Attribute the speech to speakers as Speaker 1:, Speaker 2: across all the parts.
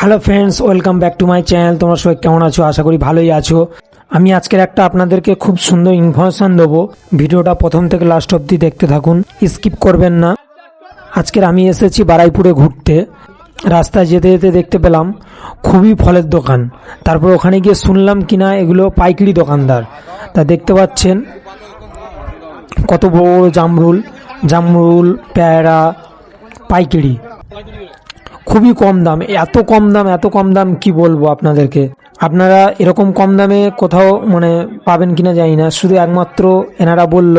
Speaker 1: Hello friends welcome back to my channel তোমরা সবাই কেমন আছো? আশা করি ভালোই আছো। আমি আজকের একটা আপনাদেরকে খুব সুন্দর ইনফরমেশন দেবো। ভিডিওটা প্রথম থেকে লাস্ট অবধি দেখতে থাকুন। স্কিপ করবেন না। আজকের আমি এসেছি বারাইপুরে ঘুরতে। রাস্তায় যেতে যেতে দেখতে পেলাম, খুবই ফলের দোকান। তারপর ওখানে গিয়ে শুনলাম কিনা, এগুলো পাইকারি দোকানদার। তা দেখতে পাচ্ছেন, কত বড় বড় জামরুল জামরুল, পেয়ারা, পাইকারি। খুবই কম দাম। এত কম দাম, এত কম দাম কি বলব আপনাদেরকে? আপনারা এরকম কম দামে কোথাও মানে পাবেন কিনা জানি না। শুধু একমাত্র এনারা বলল,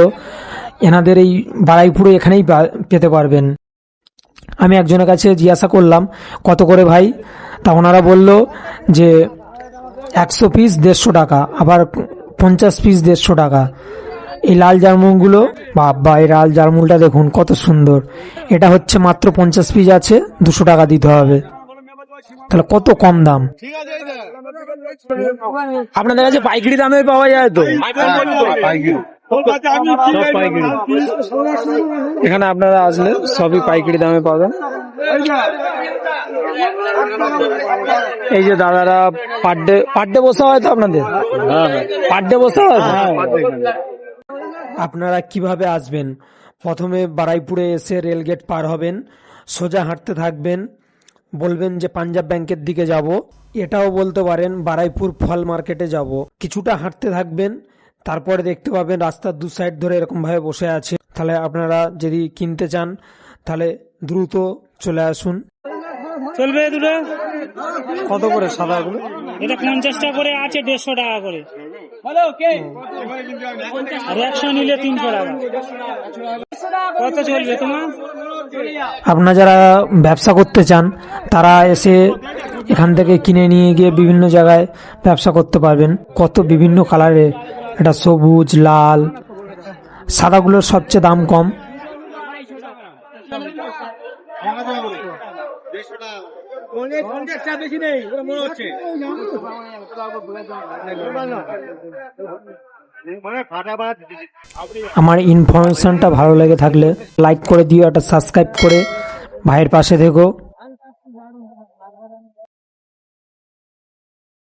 Speaker 1: এনাদের এই বারাইপুরে এখানেই পেতে পারবেন। আমি একজনের কাছে জিজ্ঞাসা করলাম, কত করে ভাই? তা ওনারা বলল যে, একশো পিস দেড়শো টাকা, আবার পঞ্চাশ পিস দেড়শো টাকা। এই লাল জারমুলগুলো বাবা এই লাল জারমুলটা দেখুন কত সুন্দর। এটা হচ্ছে মাত্র পঞ্চাশ পিস আছে দুশো টাকা দিতে হবে। তাহলে কত কম দাম? আপনাদের কাছে পাইকারি দামে পাওয়া যায় তো? এখানে আপনারা আসলে সবই পাইকারি দামে পাবেন। এই যে দাদারা পার ডে পার ডে বসা হয় তো আপনাদের? পার ডে বসা হয় তো? আপনারা কীভাবে আসবেন? প্রথমে বারাইপুরে এসে রেলগেট পার হবেন সোজা হাঁটতে থাকবেন বলবেন যে পাঞ্জাব ব্যাংকের দিকে যাব। এটাও বলতে পারেন বারাইপুর ফল মার্কেটে যাব। কিছুটা হাঁটতে থাকবেন তারপরে দেখতে পাবেন রাস্তার দু সাইড ধরে এরকম ভাবে বসে আছে। তাহলে আপনারা যদি কিনতে চান তাহলে দ্রুত চলে আসুন।
Speaker 2: চলবে দুটো?
Speaker 1: কত করে সাদাগুলো?
Speaker 2: এটা পঞ্চাশটা করে আছে দেড়শো টাকা করে। আর একশো নিলে তিনশো টাকা কত চলবে তোমার?
Speaker 1: আপনারা যারা ব্যবসা করতে চান তারা এসে এখান থেকে কিনে নিয়ে গিয়ে বিভিন্ন জায়গায় ব্যবসা করতে পারবেন। কত বিভিন্ন কালারে এটা সবুজ লাল সাদাগুলোর সবচেয়ে দাম কম। আমার ইনফরমেশনটা ভালো লেগে থাকলে লাইক করে দিও একটা সাবস্ক্রাইব করে ভাইয়ের পাশে থেকো।